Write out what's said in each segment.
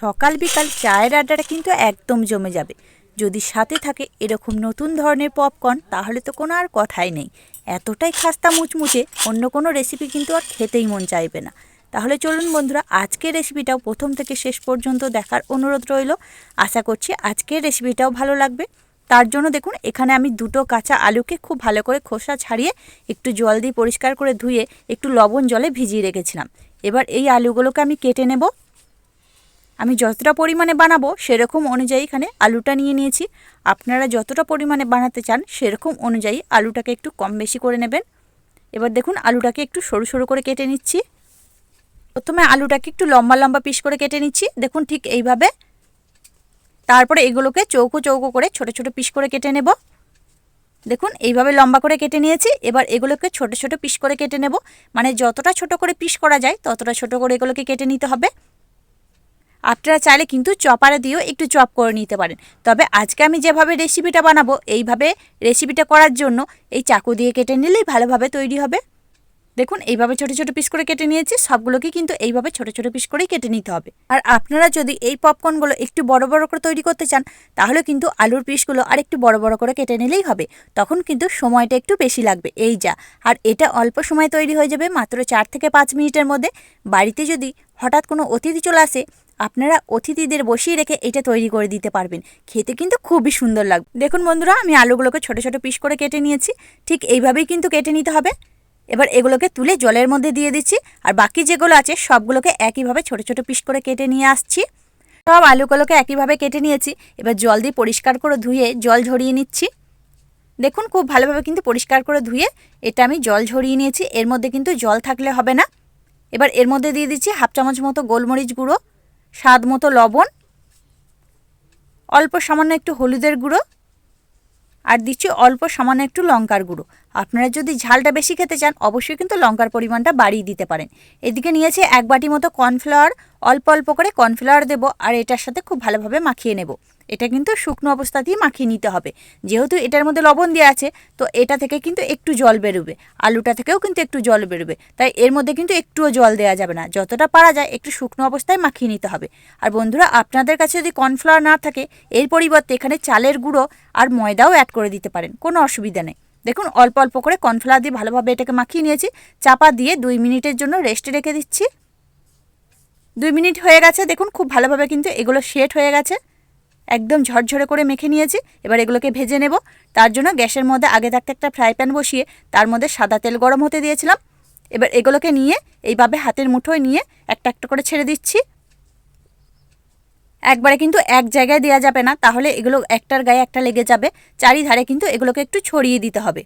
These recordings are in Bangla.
সকাল বিকাল চায়ের আড্ডাটা কিন্তু একদম জমে যাবে। যদি সাথে থাকে এরকম নতুন ধরনের পপকর্ন, তাহলে তো কোনো আর কথাই নেই। এতটাই খাস্তা মুচমুচে অন্য কোনো রেসিপি কিন্তু আর খেতেই মন চাইবে না। তাহলে চলুন বন্ধুরা, আজকের রেসিপিটাও প্রথম থেকে শেষ পর্যন্ত দেখার অনুরোধ রইল। আশা করছি আজকের রেসিপিটাও ভালো লাগবে। তার জন্য দেখুন, এখানে আমি দুটো কাঁচা আলুকে খুব ভালো করে খোসা ছাড়িয়ে একটু জল দিয়ে পরিষ্কার করে ধুয়ে একটু লবণ জলে ভিজিয়ে রেখেছিলাম। এবার এই আলুগুলোকে আমি কেটে নেব। আমি যতটা পরিমাণে বানাবো সেরকম অনুযায়ী এখানে আলুটা নিয়ে নিয়েছি। আপনারা যতটা পরিমাণে বানাতে চান সেরকম অনুযায়ী আলুটাকে একটু কম বেশি করে নেবেন। এবার দেখুন আলুটাকে একটু সরু সরু করে কেটে নিচ্ছি। প্রথমে আলুটাকে একটু লম্বা লম্বা পিস করে কেটে নিচ্ছি। দেখুন ঠিক এইভাবে। তারপরে এগুলোকে চৌকো চৌকো করে ছোট ছোট পিস করে কেটে নেব। দেখুন এইভাবে লম্বা করে কেটে নিয়েছি। এবার এগুলোকে ছোট ছোট পিস করে কেটে নেব। মানে যতটা ছোট করে পিস করা যায় ততটা ছোট করে এগুলোকে কেটে নিতে হবে। আপনারা চাইলে কিন্তু চপারে দিয়েও একটু চপ করে নিতে পারেন। তবে আজকে আমি যেভাবে রেসিপিটা বানাবো, এইভাবে রেসিপিটা করার জন্য এই চাকু দিয়ে কেটে নিলেই ভালোভাবে তৈরি হবে। দেখুন, এইভাবে ছোটো ছোটো পিস করে কেটে নিয়েছি, সবগুলোকে কিন্তু এইভাবে ছোটো ছোটো পিস করেই কেটে নিতে হবে। আর আপনারা যদি এই পপকর্নগুলো একটু বড় বড় করে তৈরি করতে চান, তাহলে কিন্তু আলুর পিসগুলো আর একটু বড় বড় করে কেটে নিলেই হবে। তখন কিন্তু সময়টা একটু বেশি লাগবে। এই যা, আর এটা অল্প সময় তৈরি হয়ে যাবে মাত্র চার থেকে পাঁচ মিনিটের মধ্যে। বাড়িতে যদি হঠাৎ কোনো অতিথি চলে আসে আপনারা অতিথিদের বসিয়ে রেখে এটা তৈরি করে দিতে পারবেন। খেতে কিন্তু খুবই সুন্দর লাগবে দেখুন বন্ধুরা, আমি আলুগুলোকে ছোটো ছোটো পিস করে কেটে নিয়েছি। ঠিক এইভাবেই কিন্তু কেটে নিতে হবে। এবার এগুলোকে তুলে জলের মধ্যে দিয়ে দিচ্ছি। আর বাকি যেগুলো আছে, সবগুলোকে একইভাবে ছোটো ছোটো পিস করে কেটে নিয়ে আসছি। সব আলুগুলোকে একইভাবে কেটে নিয়েছি। এবার জল দিয়ে পরিষ্কার করে ধুয়ে জল ঝরিয়ে নিচ্ছি। দেখুন, খুব ভালোভাবে কিন্তু পরিষ্কার করে ধুয়ে এটা আমি জল ঝরিয়ে নিয়েছি। এর মধ্যে কিন্তু জল থাকলে হবে না। এবার এর মধ্যে দিয়ে দিচ্ছি হাফ চামচ মতো গোলমরিচ গুঁড়ো। স্বাদ মতো লবণ, অল্প সামান্য একটু হলুদের গুঁড়ো, আর দিচ্ছি অল্প সামান্য একটু লঙ্কার গুঁড়ো। আপনারা যদি ঝালটা বেশি খেতে চান, অবশ্যই কিন্তু লঙ্কার পরিমাণটা বাড়িয়ে দিতে পারেন। এদিকে নিয়েছে এক বাটি মতো কর্নফ্লাওয়ার। অল্প অল্প করে কর্নফ্লাওয়ার দেবো আর এটার সাথে খুব ভালোভাবে মাখিয়ে নেব। এটা কিন্তু শুকনো অবস্থাতেই মাখিয়ে নিতে হবে। যেহেতু এটার মধ্যে লবণ দেওয়া আছে, তো এটা থেকে কিন্তু একটু জল বেরোবে। আলুটা থেকেও কিন্তু একটু জল বেরোবে। তাই এর মধ্যে কিন্তু একটুও জল দেওয়া যাবে না। যতটা পারা যায়, একটু শুকনো অবস্থায় মাখিয়ে নিতে হবে। আর বন্ধুরা, আপনাদের কাছে যদি কর্নফ্লাওয়ার না থাকে, এর পরিবর্তে এখানে চালের গুঁড়ো আর ময়দাও অ্যাড করে দিতে পারেন। কোনো অসুবিধা নেই। দেখুন, অল্প অল্প করে কর্নফ্লাওয়ার দিয়ে ভালোভাবে এটাকে মাখিয়ে নিয়েছি। চাপা দিয়ে দুই মিনিটের জন্য রেস্টে রেখে দিচ্ছি। দুই মিনিট হয়ে গেছে, দেখুন, খুব ভালোভাবে কিন্তু এগুলো সেট হয়ে গেছে। একদম ঝরঝরে করে মেখে নিয়েছি। এবার এগুলোকে ভেজে নেব। তার জন্য গ্যাসের মধ্যে আগে থাকতে একটা ফ্রাই প্যান বসিয়ে তার মধ্যে সাদা তেল গরম হতে দিয়েছিলাম। এবার এগুলোকে নিয়ে এইভাবে হাতের মুঠোয় নিয়ে একটা একটা করে ছেড়ে দিচ্ছি। একবারে কিন্তু এক জায়গায় দেওয়া যাবে না, তাহলে এগুলো একটার গায়ে একটা লেগে যাবে। চারিধারে কিন্তু এগুলোকে একটু ছড়িয়ে দিতে হবে।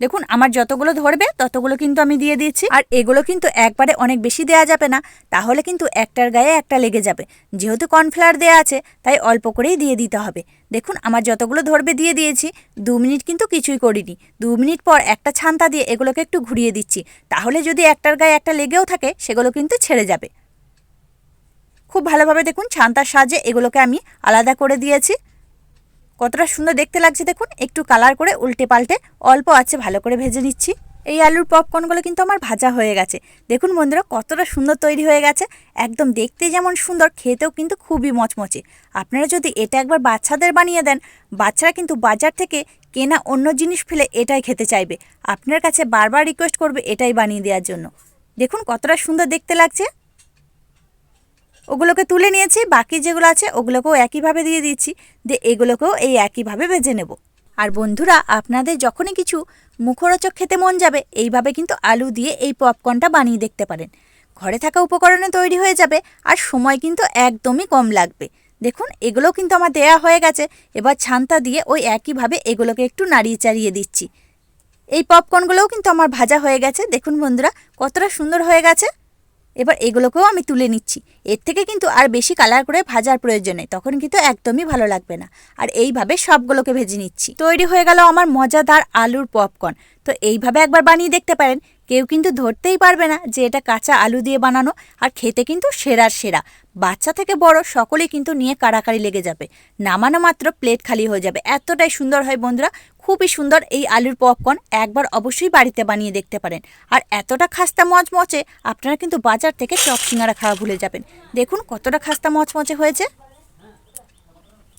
দেখুন, আমার যতগুলো ধরবে, ততগুলো কিন্তু আমি দিয়ে দিয়েছি। আর এগুলো কিন্তু একবারে অনেক বেশি দেওয়া যাবে না, তাহলে কিন্তু একটার গায়ে একটা লেগে যাবে। যেহেতু কর্নফ্লাওয়ার দেওয়া আছে, তাই অল্প করেই দিয়ে দিতে হবে। দেখুন, আমার যতগুলো ধরবে দিয়ে দিয়েছি, দু মিনিট কিন্তু কিছুই করিনি। দু মিনিট পর একটা ছান্তা দিয়ে এগুলোকে একটু ঘুরিয়ে দিচ্ছি। তাহলে যদি একটার গায়ে একটা লেগেও থাকে, সেগুলো কিন্তু ছেড়ে যাবে। খুব ভালোভাবে দেখুন ছান্তার সাহায্যে এগুলোকে আমি আলাদা করে দিয়েছি। কতটা সুন্দর দেখতে লাগছে দেখুন, একটু কালার করে উল্টে পাল্টে অল্প আছে ভালো করে ভেজে নিচ্ছি। এই আলুর পপকর্নগুলো কিন্তু আমার ভাজা হয়ে গেছে। দেখুন বন্ধুরা, কতটা সুন্দর তৈরি হয়ে গেছে। একদম দেখতে যেমন সুন্দর, খেতেও কিন্তু খুবই মচমচে। আপনারা যদি এটা একবার বাচ্চাদের বানিয়ে দেন, বাচ্চারা কিন্তু বাজার থেকে কেনা অন্য জিনিস ফেলে এটাই খেতে চাইবে। আপনার কাছে বারবার রিকোয়েস্ট করবে এটাই বানিয়ে দেওয়ার জন্য। দেখুন কতটা সুন্দর দেখতে লাগছে। ওগুলোকে তুলে নিয়েছি, বাকি যেগুলো আছে ওগুলোকেও একইভাবে দিয়ে দিচ্ছি দিয়ে এগুলোকেও এই একইভাবে ভেজে নেব। আর বন্ধুরা, আপনাদের যখনই কিছু মুখরোচক খেতে মন যাবে, এইভাবে কিন্তু আলু দিয়ে এই পপকর্নটা বানিয়ে দেখতে পারেন। ঘরে থাকা উপকরণে তৈরি হয়ে যাবে আর সময় কিন্তু একদমই কম লাগবে। দেখুন, এগুলোও কিন্তু আমার দেয়া হয়ে গেছে, এবার ছান্তা দিয়ে ওই একইভাবে এগুলোকে একটু নাড়িয়ে চাড়িয়ে দিচ্ছি। এই পপকর্নগুলোও কিন্তু আমার ভাজা হয়ে গেছে। দেখুন বন্ধুরা, কতটা সুন্দর হয়ে গেছে। এবার এগুলোকেও আমি তুলে নিচ্ছি। এর থেকে কিন্তু আর বেশি কালার করে ভাজার প্রয়োজন নেই, তখন কিন্তু একদমই ভালো লাগবে না। আর এইভাবে সবগুলোকে ভেজে নিচ্ছি। তৈরি হয়ে গেল আমার মজাদার আলুর পপকর্ন তো এইভাবে একবার বানিয়ে দেখতে পারেন। কেউ কিন্তু ধরতেই পারবে না যে এটা কাঁচা আলু দিয়ে বানানো আর খেতে কিন্তু সেরার সেরা। বাচ্চা থেকে বড় সকলেই কিন্তু নিয়ে কাড়াকাড়ি লেগে যাবে। নামানো মাত্র প্লেট খালি হয়ে যাবে। এতটাই সুন্দর হয় বন্ধুরা, খুবই সুন্দর এই আলুর পপকর্ন একবার অবশ্যই বাড়িতে বানিয়ে দেখতে পারেন। আর এতটা খাস্তা মচমচে আপনারা কিন্তু বাজার থেকে চপ সিঙ্গারা খাওয়া ভুলে যাবেন। দেখুন কতটা খাস্তা মচমচে হয়েছে।